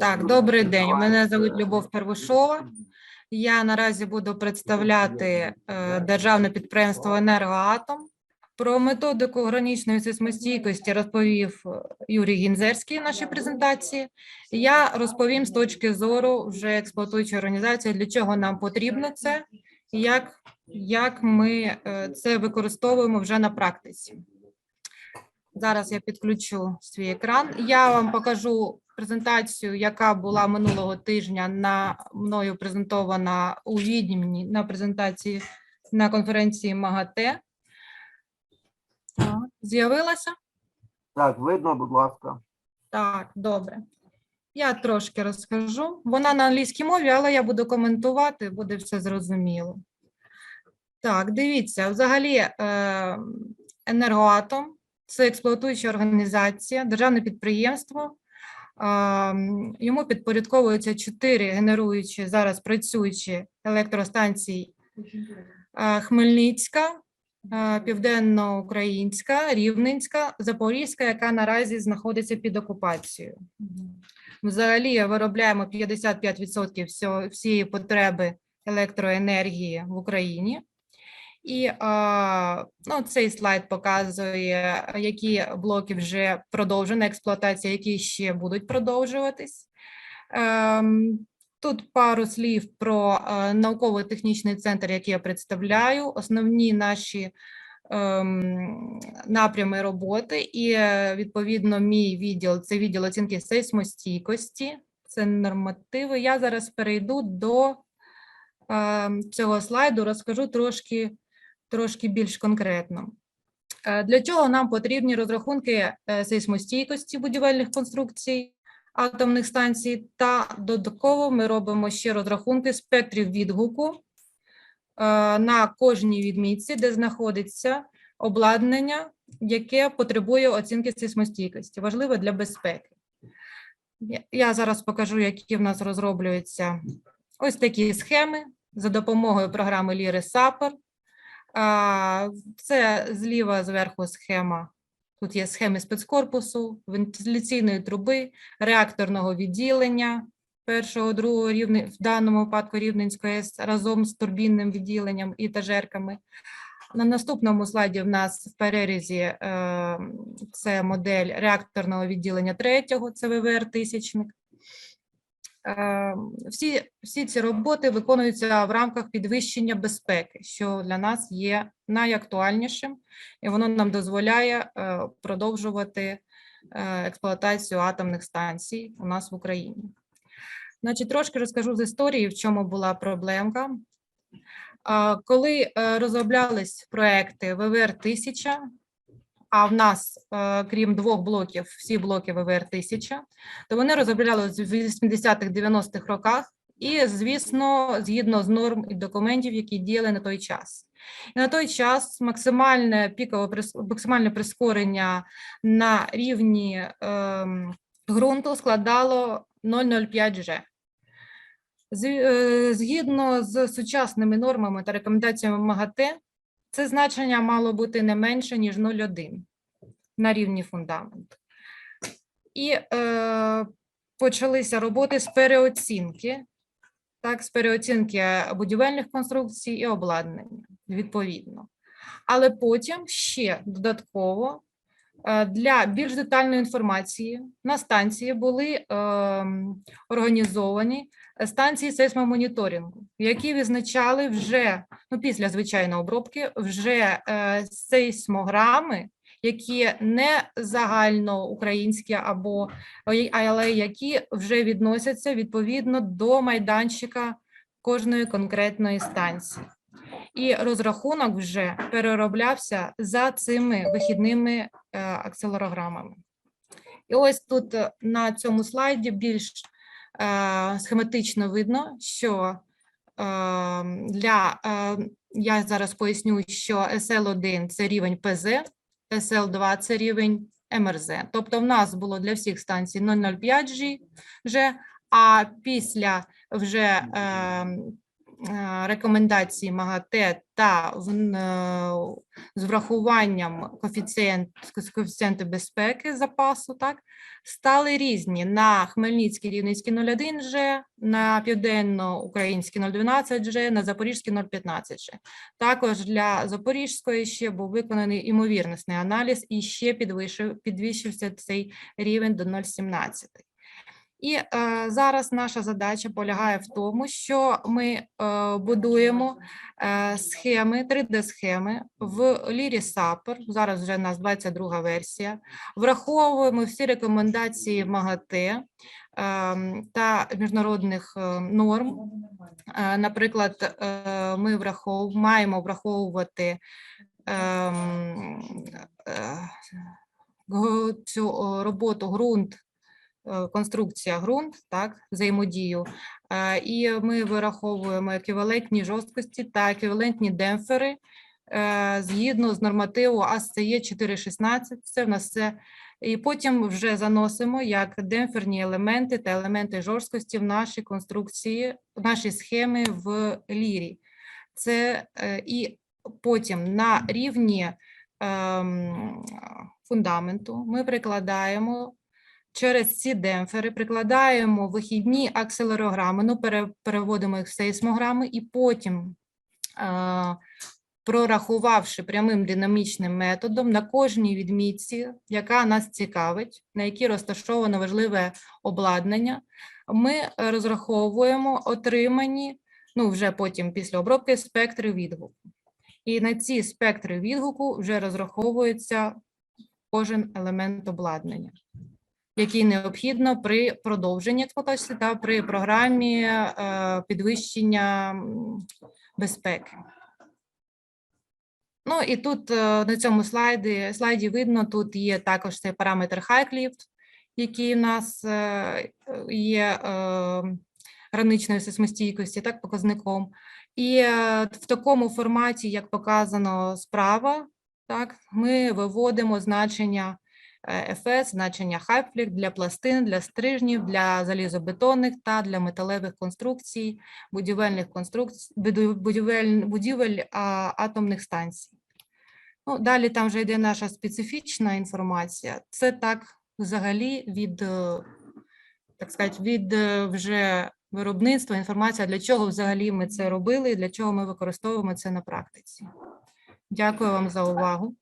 Так, добрий день. Мене звуть Любов Первушова. Я наразі буду представляти е, державне підприємство Енергоатом. Про методику граничної сейсмостійкості розповів е, Юрій Гінзерський в нашій презентації. Я розповім з точки зору вже експлуатуючої організації, для чого нам потрібно це, як, як ми е, це використовуємо вже на практиці. Зараз я підключу свій екран. Я вам покажу презентацію, яка була минулого тижня на мною презентована у Відні на презентації на конференції МАГАТЕ. З'явилася? Так, видно, будь ласка. Так, добре. Я трошки розкажу. Вона на англійській мові, але я буду коментувати, буде все зрозуміло. Так, дивіться, взагалі, е, енергоатом це експлуатуюча організація, державне підприємство. Йому підпорядковуються чотири генеруючі зараз працюючі електростанції Хмельницька, Південноукраїнська, Рівненська, Запорізька, яка наразі знаходиться під окупацією. Взагалі виробляємо 55% всієї потреби електроенергії в Україні. І ну, цей слайд показує, які блоки вже продовжена експлуатація, які ще будуть продовжуватись. Ем, Тут пару слів про е, науково-технічний центр, який я представляю, основні наші ем, напрями роботи, і е, відповідно мій відділ це відділ оцінки сейсмостійкості, це нормативи. Я зараз перейду до ем, цього слайду, розкажу трошки трошки більш конкретно. Е, Для чого нам потрібні розрахунки е, сейсмостійкості будівельних конструкцій атомних станцій, та додатково ми робимо ще розрахунки спектрів відгуку е, на кожній відмітці, де знаходиться обладнання, яке потребує оцінки сейсмостійкості, важливе для безпеки. Я- Я зараз покажу, які в нас розроблюються ось такі схеми за допомогою програми Ліри Сапер. Це зліва зверху схема. Тут є схеми спецкорпусу, вентиляційної труби, реакторного відділення першого, другого рівня, в даному випадку Рівненської АЕС разом з турбінним відділенням і етажерками. На наступному слайді в нас в перерізі е, це модель реакторного відділення третього, це ВВР тисячник. Е, Всі, всі ці роботи виконуються в рамках підвищення безпеки, що для нас є найактуальнішим, і воно нам дозволяє е, продовжувати е, експлуатацію атомних станцій у нас в Україні. Значить, трошки розкажу з історії, в чому була проблемка. Коли е, розроблялись проекти ВВР 1000, а в нас, е, крім двох блоків, всі блоки ВВР 1000, то вони розроблялися в 80-х, 90-х роках, і, звісно, згідно з норм і документів, які діяли на той час. І на той час максимальне пікове максимальне прискорення на рівні ем, ґрунту складало 0,05 G. Е, Згідно з сучасними нормами та рекомендаціями МАГАТЕ, це значення мало бути не менше, ніж 0,1 на рівні фундаменту. І е, почалися роботи з переоцінки, так, з переоцінки будівельних конструкцій і обладнання, відповідно. Але потім ще додатково е, для більш детальної інформації на станції були ем, організовані станції сейсмомоніторингу, які визначали вже ну, після звичайної обробки вже е, сейсмограми, які не загальноукраїнські або але які вже відносяться відповідно до майданчика кожної конкретної станції. І розрахунок вже перероблявся за цими вихідними е, акселерограмами. І ось тут е, на цьому слайді більш схематично видно, що для е, я зараз поясню, що SL1 це рівень ПЗ, SL2 це рівень МРЗ. Тобто, в нас було для всіх станцій 0,05 G вже, а після вже е, е, рекомендації МАГАТЕ та в- е, з врахуванням коефіцієнт, коефіцієнту безпеки запасу, так, стали різні на Хмельницький Рівненський 01 Ж, на Південно-Український 012 Ж, на Запорізький 015 Ж. Також для Запорізької ще був виконаний імовірностний аналіз і ще підвищив, підвищився цей рівень до 0,17. І е, зараз наша задача полягає в тому, що ми е, будуємо е, схеми, 3D-схеми в Лірі Сапер. Зараз вже у нас 22 версія. Враховуємо всі рекомендації МАГАТЕ ем, та міжнародних е, норм. Е, Наприклад, е, ми врахов... маємо враховувати ем, е, цю роботу ґрунт, е, конструкція ґрунт, так, взаємодію. Е, І ми вираховуємо еквівалентні жорсткості та еквівалентні демпфери е, згідно з нормативу АСЦЕ 416. Це в нас все. І потім вже заносимо як демпферні елементи та елементи жорсткості в наші конструкції, в наші схеми в лірі. Це е, і потім на рівні ем, фундаменту ми прикладаємо через ці демпфери, прикладаємо вихідні акселерограми, ну переводимо їх в сейсмограми, і потім, е, прорахувавши прямим динамічним методом на кожній відмітці, яка нас цікавить, на якій розташовано важливе обладнання, ми розраховуємо отримані, ну вже потім після обробки спектри відгуку. І на ці спектри відгуку вже розраховується кожен елемент обладнання, який необхідно при продовженні експлуатації та при програмі е, підвищення безпеки. Ну і тут е, на цьому слайді, слайді видно, тут є також цей параметр HighClift, який у нас е, є граничною сейсмостійкості, так, показником. І в такому форматі, як показано справа, так, ми виводимо значення е, FS, значення HighClift для пластин, для стрижнів, для залізобетонних та для металевих конструкцій, будівельних конструкцій, будівель, будівель а, атомних станцій. Ну, далі там вже йде наша специфічна інформація. Це так взагалі від, е, так сказати, від е, вже виробництва інформація, для чого взагалі ми це робили і для чого ми використовуємо це на практиці. Дякую вам за увагу.